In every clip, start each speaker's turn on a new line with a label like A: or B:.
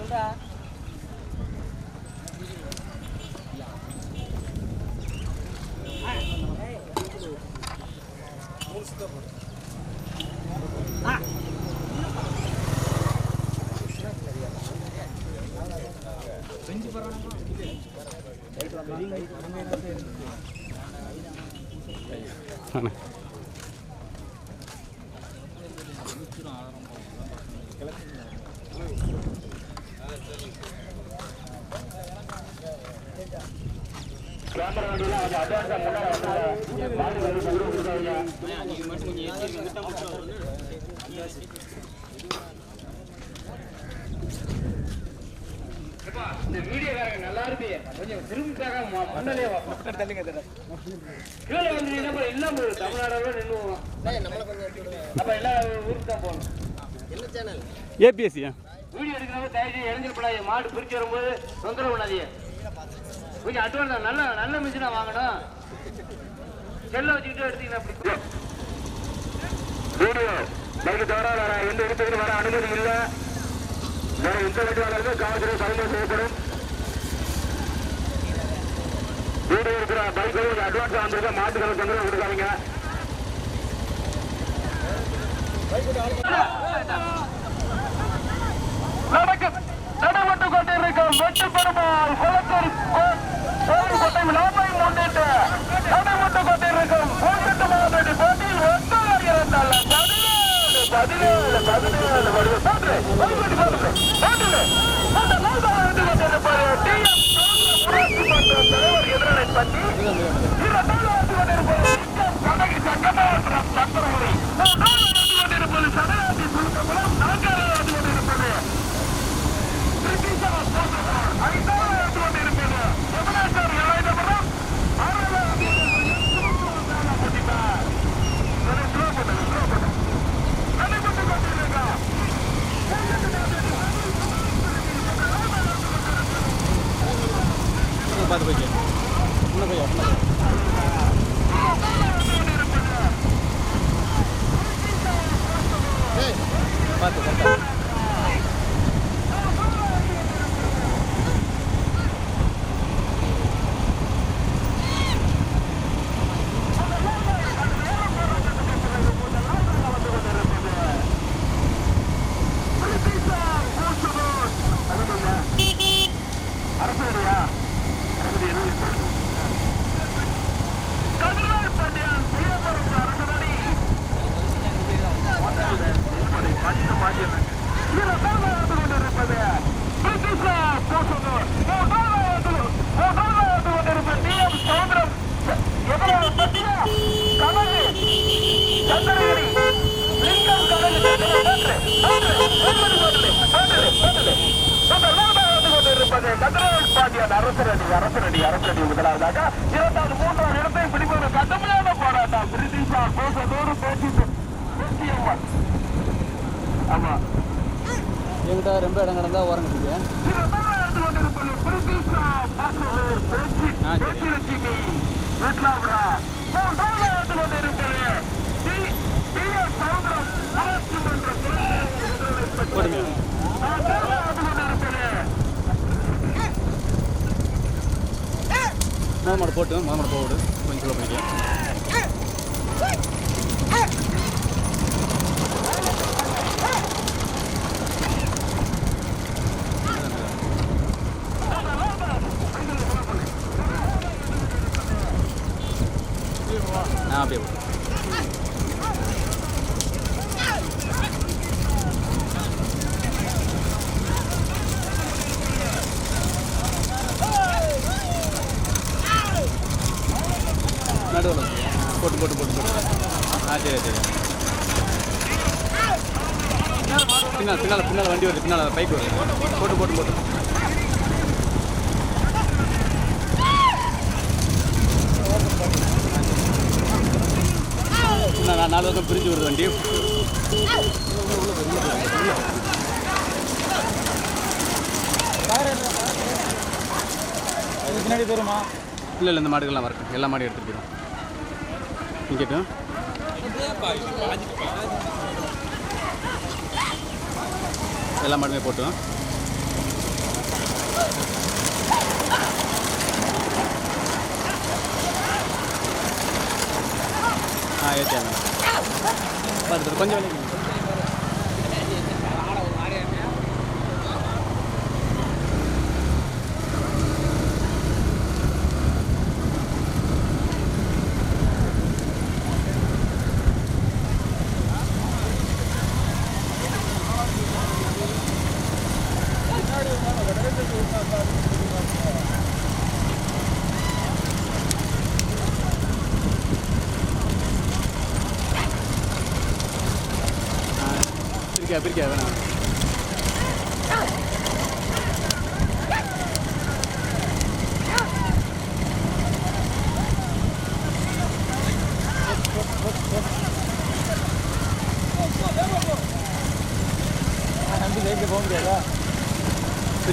A: இந்த கொஞ்சம் திரும்பிட்டாங்க முன்னாலே கீழே வந்து நம்ம இல்லாம நின்றுவோம் அப்ப எல்லா ஊருக்கு தான் போகணும்.
B: ஏபிஎஸ்சியா
A: வீடியோ எடுக்கிறவங்க தயவு செய்து இடைஞ்சல் பண்ணாதீங்க மாடு பிரிச்சு வரும்போது தொந்தரவு பண்ணாதீங்க. கொஞ்சம் அட்வான்ஸ் நல்ல நல்ல மிஷினா வாங்கணும். செல்ல வச்சுக்கிட்டு எடுத்தீங்கன்னா அப்படி வீடியோ பைக்கு தவிர வேற எந்த இடத்துக்கு வர அனுமதி இல்லை. வேற எந்த வீட்டுவாளருக்கு காவல்துறை பரிந்துரை செய்யப்படும். கூட இருக்கிற பைக்கு அட்வான்ஸ் வந்திருக்க மாட்டுக்களை தொந்தரவு கொடுக்காதீங்க. நடக்கும். நடைபெற்று கொண்டிருக்கும் வெற்றி பெருமாள் குளத்தூர் கோவில்கோட்டை விழாவை முன்னிட்டு நடைபெற்று கொண்டிருக்கும் பூஞ்செட்டு மாவட்ட போட்டியில் ஒன்பது பதினேழு பதினேழு பதினேழு தலைவர் எதிரனை பற்றி இரண்டாவது வந்து கொண்டிருப்பது கண்ணகி சங்கமாவட்டம் சத்திரமுறை மூன்றாவது வந்து கொண்டிருப்பது சதயாதி சுருக்கமும் நான்காவது வந்து கொண்டிருப்பது
B: பார்த்து போய்க்கு இன்னும் போய் இன்னும் பார்த்து கரெக்டாக
A: அரசரடி அரசரடி அரசரடி முதலாவதாக இரண்டாவது மூன்றாவது இடத்தை பிடிப்பது கடுமையான போராட்டம் பிரிட்டிஷார் கோசதோடு பேச்சு பேச்சியம்மன் ஆமா
B: என்கிட்ட ரொம்ப இடம் கிடந்தா ஓரம் கட்டிக்க ஆ சரி போடுங்க மாமாட போட்டு மாமாட போடு. கொஞ்சம் சொல்ல பண்ணிக்கலாம் ஆ அப்படியே நடுவில் போட்டு போட்டு போட்டு போட்டு ஆ சரி சரி பின்னால் பின்னால் பின்னால் வண்டி வருது பின்னால் பைக் வருது போட்டு போட்டு போட்டு நாலு பக்கம் பிரிஞ்சு வருது வண்டி.
C: பின்னாடி தருமா?
B: இல்லை இல்லை இந்த மாடுகள்லாம் வரட்டும். எல்லா மாடையும் எடுத்துகிட்டு போயிடும். நிற்கட்டும் எல்லா மாடுமே போட்டும் ஆ ஏற்றியாங்க கொஞ்சம்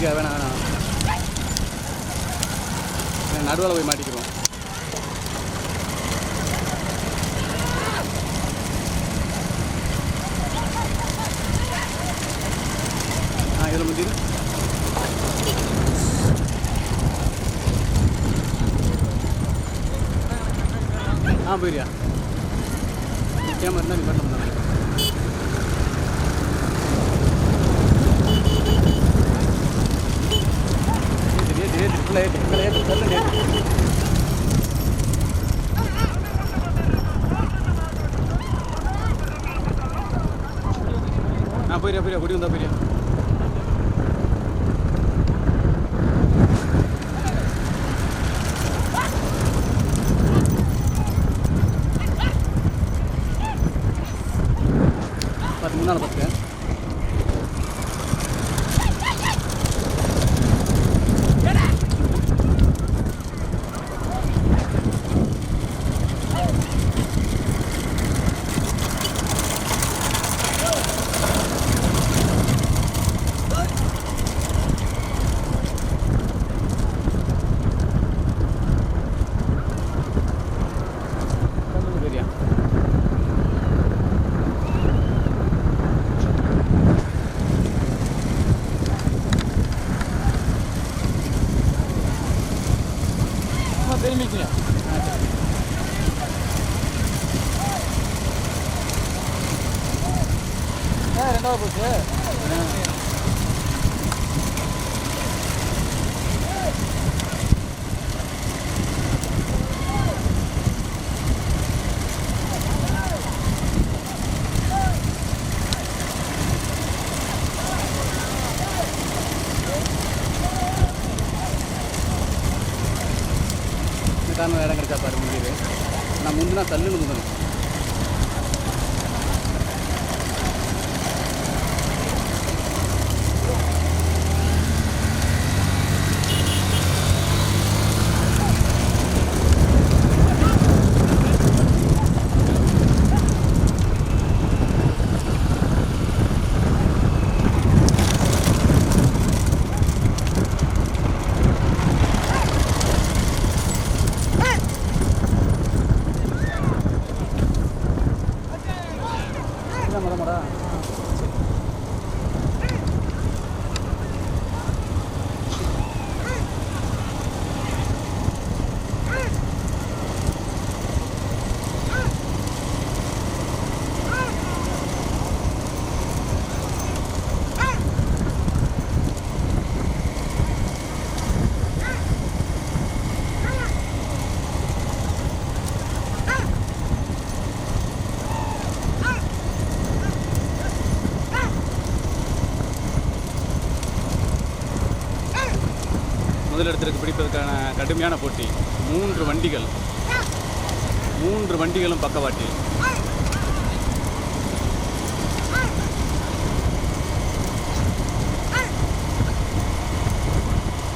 B: பிரிக்கா வேணாம் வேணாம். நடுவில் போய் மாட்டிக்கிறோம்? ప్లేట్ ഇവിടെ వెళ్ళండి
C: പോരാ പോരാ കുടി വന്നാ പോരാ.
B: நிதானம் இடம் கிடைச்சா பாரு முடியுது. நான் முந்தினா தள்ளுன்னு முந்தணும் 先生。கடுமையான போட்டி. மூன்று வண்டிகள். மூன்று வண்டிகளும் பக்கவாட்டில்.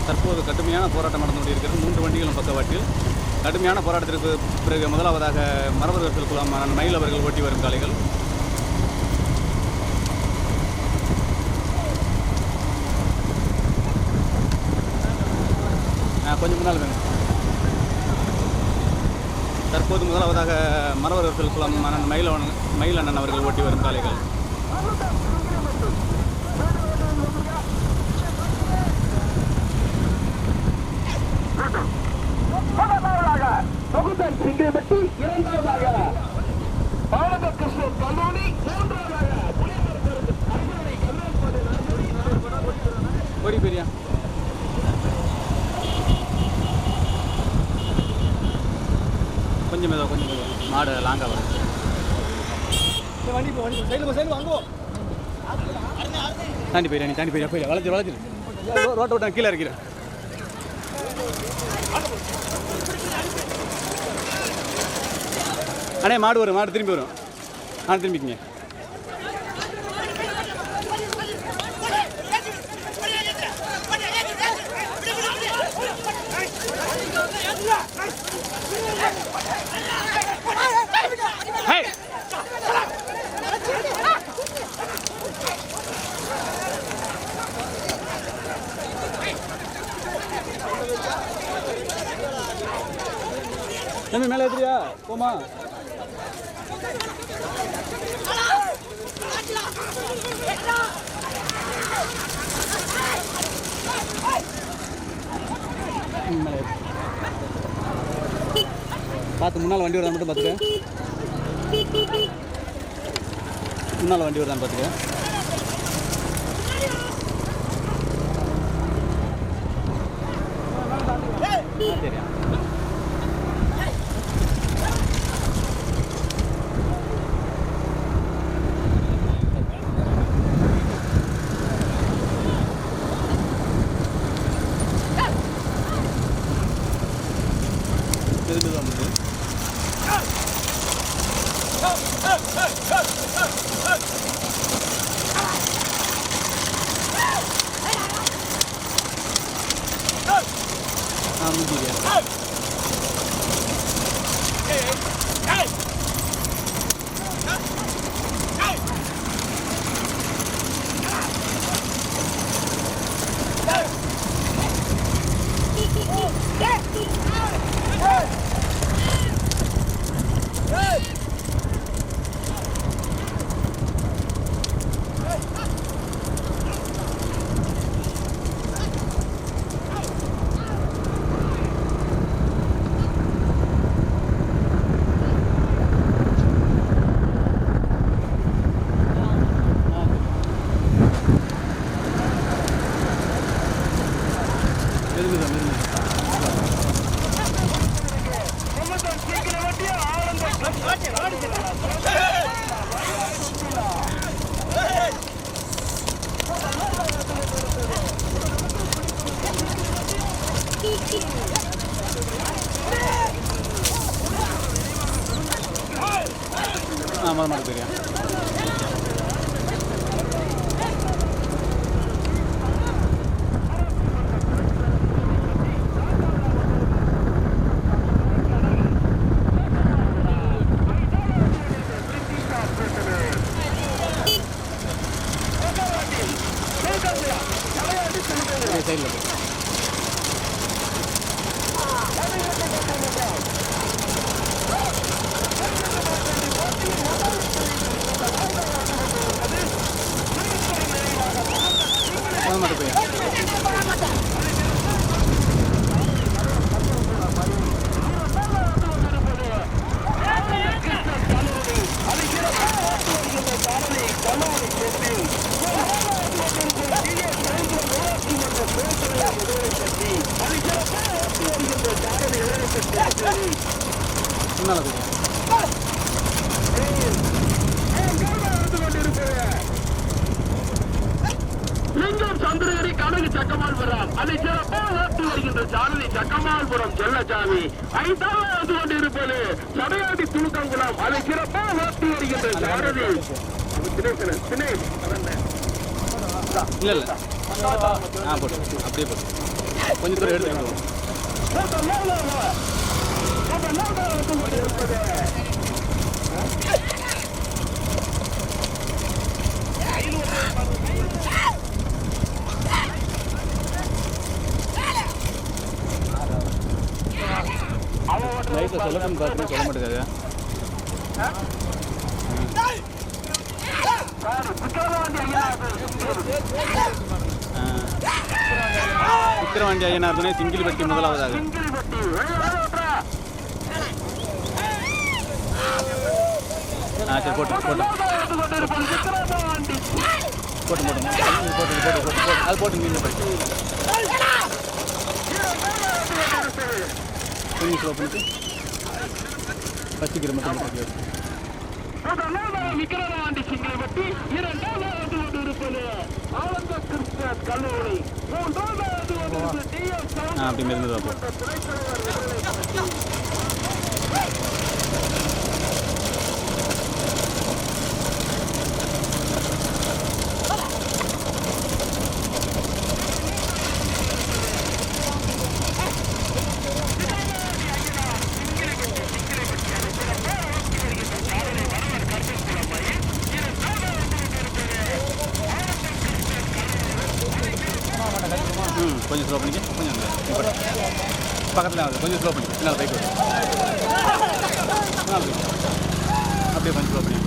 B: தற்போது கடுமையான போராட்டம் நடந்து கொண்டிருக்கிறது. மூன்று வண்டிகளும் பக்கவாட்டில். கடுமையான போராட்டத்திற்கு பிறகு முதலாவதாக மரபர்கள் குலாம் மயில் அவர்கள் ஓட்டி வரும் காலைகள் கொஞ்சம் முன்னால் வேணும் தற்போது முதலாவதாக மரவர்கள் குலம் அண்ணன் மயிலவன் மயிலண்ணன் அவர்கள் ஓட்டி வரும் காளைகள்.
A: முதலாவதாக தொகுதன் சிங்கம்பட்டி இரண்டாவதாக பாலகிருஷ்ணன் கல்லூரி மூன்றாவதாக புலியமரத்தரசு அர்ஜுனனை கல்லூரி
B: ஓடி பெரியா கொஞ்சம் மெதுவா கொஞ்சம் மெதுவா மாடு லாங்காக வரும்
C: வண்டி போ வண்டி சைடில் சைடில் வாங்கோ
B: தாண்டி போயிடா நீ தாண்டி போயிடா போயிடா வளர்ச்சி வளைச்சிரு ரோட்டை விட்டா கீழே இருக்கிறேன் அண்ணே மாடு வரும் மாடு திரும்பி வரும். மாடு திரும்பிக்கிங்க. போமா பார்த்து முன்னால் வண்டி வருதான் மட்டும் பார்த்துக்க. முன்னால் வண்டி வருதான் பார்த்துக்க. ஆ மரம் மாடு போயிரியா சைடில் போய் மரம் மாடு போய் முன்னால் போய்
A: லிங்கம் சந்திரகிரி கனகு சக்கமால்புரம் அதை சிறப்பாக ஓட்டி வருகின்ற சாரதி சக்கமால்புரம் செல்லசாமி ஐந்தாவது வந்து கொண்டிருப்பது சடையாடி துணுக்கங்குளம் அதை சிறப்பாக ஓட்டி வருகின்ற சாரதி தினேசன், தினேஷ், அதானே.
B: இல்லை இல்லை ஆ போட்டு அப்படியே போட்டு கொஞ்சம் தூரம் எடுத்துக்கிட்டு
A: முதலாவதாக
B: சொல்லணும்னு பார்த்துட்டு சொல்ல மாட்டேங்காது
A: குற்றவாளி
B: விக்கிரவாண்டி ஐயனார் துணை சிங்கிள் வெட்டி முதலாவதாக.
A: சிங்கிள்
B: ஆ சரி போட்டு போட்டு.
A: வந்து கொண்டிருப்பது
B: போட்டு போட்டு போட்டு போட்டு போட்டு போட்டு அது போட்டு நீங்கள் போட்டு. கொஞ்சம் ஸ்லோ பண்ணிட்டு. பச்சைக்கிற மட்டும் போட்டு
A: முதலாவதாக விக்கிரவாண்டி சிங்கிள் பட்டி இரண்டாவது வந்து கொண்டிருப்பது ஆனந்த கிருஷ்ண கல்லூரி மூன்றாவது வந்து டிஎஸ்
B: ம் கொஞ்சம் ஸ்லோ பண்ணிக்க கொஞ்சம் பக்கத்தில் ஆகுது கொஞ்சம் ஸ்லோ பண்ணிக்க என்னால் பைக் வரும் அப்படியே கொஞ்சம் ஸ்லோ பண்ணி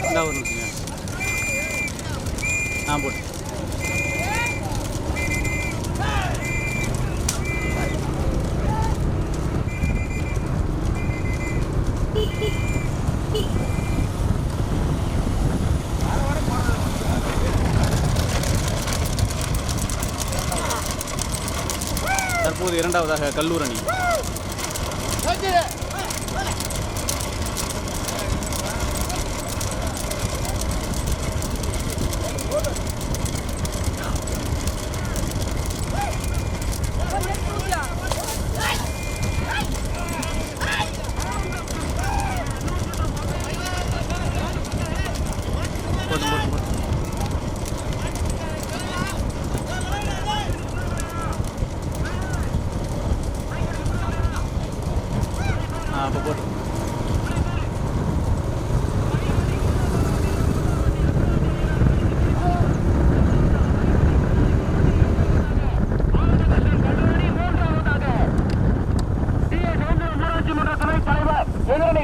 B: இந்த ஒரு நிமிஷம் ஆ போட்டு தற்போது இரண்டாவதாக
A: கல்லூரணி.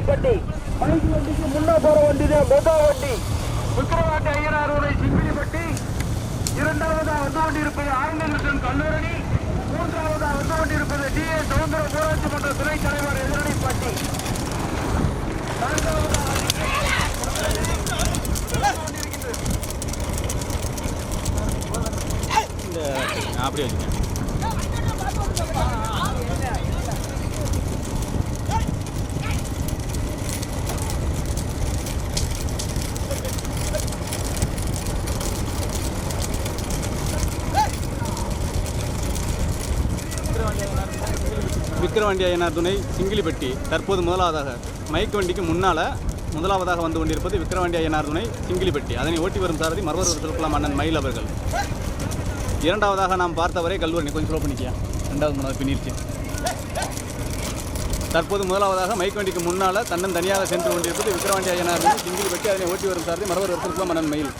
A: வண்டி. பைக் வண்டிக்கு முன்னா போற வண்டி தான் மொதல் வண்டி. விக்கிரவாண்டி ஐயனார் உரை சிங்கிலிப்பட்டி இரண்டாவதா வந்து கொண்டிருப்பது ஆனந்தகிருஷ்ணன் கல்லூரணி. மூன்றாவதா வந்து கொண்டிருப்பது டி ஏ சுதந்திர ஊராட்சி மன்ற துணைத் தலைவர் எதிரணைப்பட்டி நான்காவதா
B: அப்படியே வச்சுக்கேன் விக்கிரவாண்டி ஐயனார் துணை சிங்கிலிப்பட்டி தற்போது முதலாவதாக மைக் வண்டிக்கு முன்னால் முதலாவதாக வந்து கொண்டிருப்பது விக்கிரவாண்டி ஐயனார் துணை சிங்கிலிப்பட்டி அதனை ஓட்டி வரும் சாரதி மரவர் திருக்குளம் அண்ணன் மயில் அவர்கள். இரண்டாவதாக நாம் பார்த்தவரை கல்வரணி கொஞ்சம் ஸ்லோ பண்ணிக்கியா? ரெண்டாவது மூணாவது பின்னிருச்சு தற்போது முதலாவதாக மைக் வண்டிக்கு முன்னால் தன்னன் தனியாக சென்று கொண்டிருப்பது விக்கிரவாண்டி ஐயனார் துணை சிங்கிலிப்பட்டி அதனை ஓட்டி வரும் சாரதி மரவர் திருக்குளம் அண்ணன் மயில்.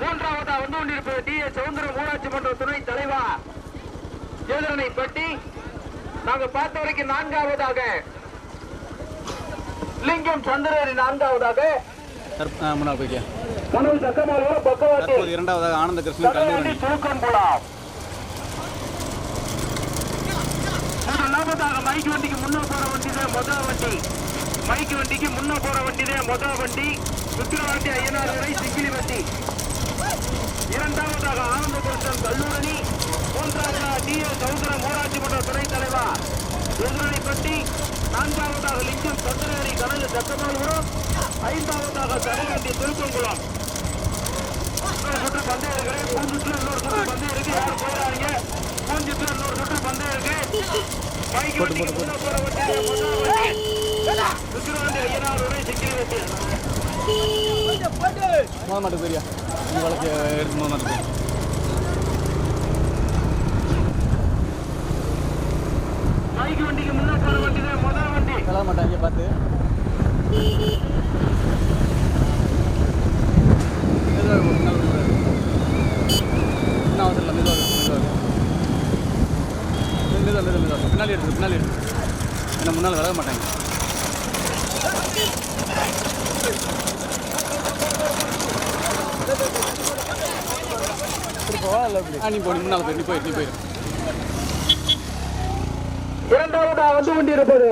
A: மூன்றாவதாக வந்து கொண்டிருப்பது டி எஸ் சுதந்திரம் ஊராட்சி மன்ற துணை தலைவர் சேதரனை பட்டி நாங்க பார்த்த வரைக்கும் நான்காவதாக. லிங்கம் சந்திரரி நான்காவதாக.
B: இரண்டாவதாக ஆனந்த கிருஷ்ணன்
A: துணுக்கங்குளம் முதலாவதாக மைக் வண்டிக்கு முன்ன போற வண்டிதே முதல் வண்டி. மைக் வண்டிக்கு முன்ன போற வண்டிதே முதல் வண்டி. விக்கிரவாண்டி ஐயனார் வரை சிக்கிலி வண்டி. இரண்டாவதாக ஆனந்த கிருஷ்ணன் கல்லூரணி. மூன்றாவதாக டி எஸ் சௌந்தரம் ஊராட்சி மன்ற துணைத் தலைவர். எதிரணிப்பட்டி நான்காவதாக லிங்கம் சந்திரகிரி கடல் சக்கமாபுரம் ஐந்தாவதாக கடைவண்டி திருப்பங்குளம் சுற்று பந்தயம் இருக்கு. இன்னொரு சுற்று பந்தயம் இருக்கு. யாரும் போயிடாதீங்க. பூஞ்சுட்டுல இன்னொரு சுற்று பந்தயம் இருக்கு. பைக் வண்டிக்கு முன்ன போற வண்டி முதல் வண்டி. விக்கிரவாண்டி வண்டி
B: முதல் பெரியா வழக்கு எடுத்து முதல் மாட்டுக்கு போய்.
A: பைக் வண்டிக்கு முன்னாடி வர வண்டி தான் முதல் வண்டி.
B: கிளம்ப மாட்டாங்க பார்த்து மெதுவாக பின்னாடி எடுத்து பின்னாடி எடுத்து ஏன்னா முன்னால் விலக மாட்டாங்க ஆ நீ போ முன்னால் போய் நீ போயிரு நீ போயிரு.
A: இரண்டாவதாக வந்து கொண்டிருப்பது.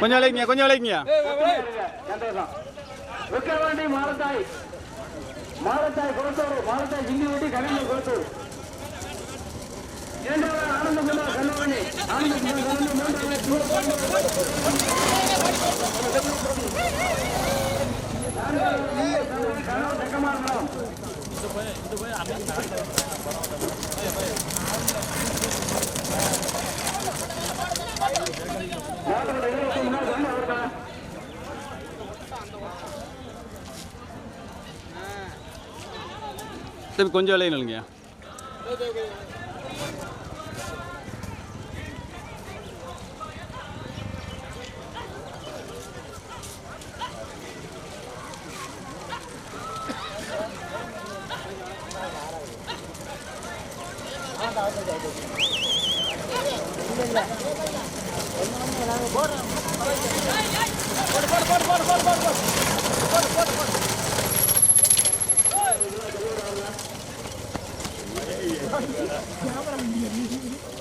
B: கொஞ்சம் விளைக்குங்க கொஞ்சம் விளைக்குங்க
A: விக்கிரவாண்டி மாரத்தாய் மாரத்தாய் கொடுத்தோடு மாரத்தாய் ஜிங்கி ஊட்டி கடையில் கொடுத்தோடு இரண்டாவது ஆனந்தகுமார் கல்லூரணி ஆனந்தகுமார் கல்லூரணி மூன்றாவது கண்ணூர் செக்கமார்புரம் மாவட்டத்தில் இருபத்தி முன்னாடி வந்து அவர்கள்
B: சரி கொஞ்சம் விளைய நில்லுங்க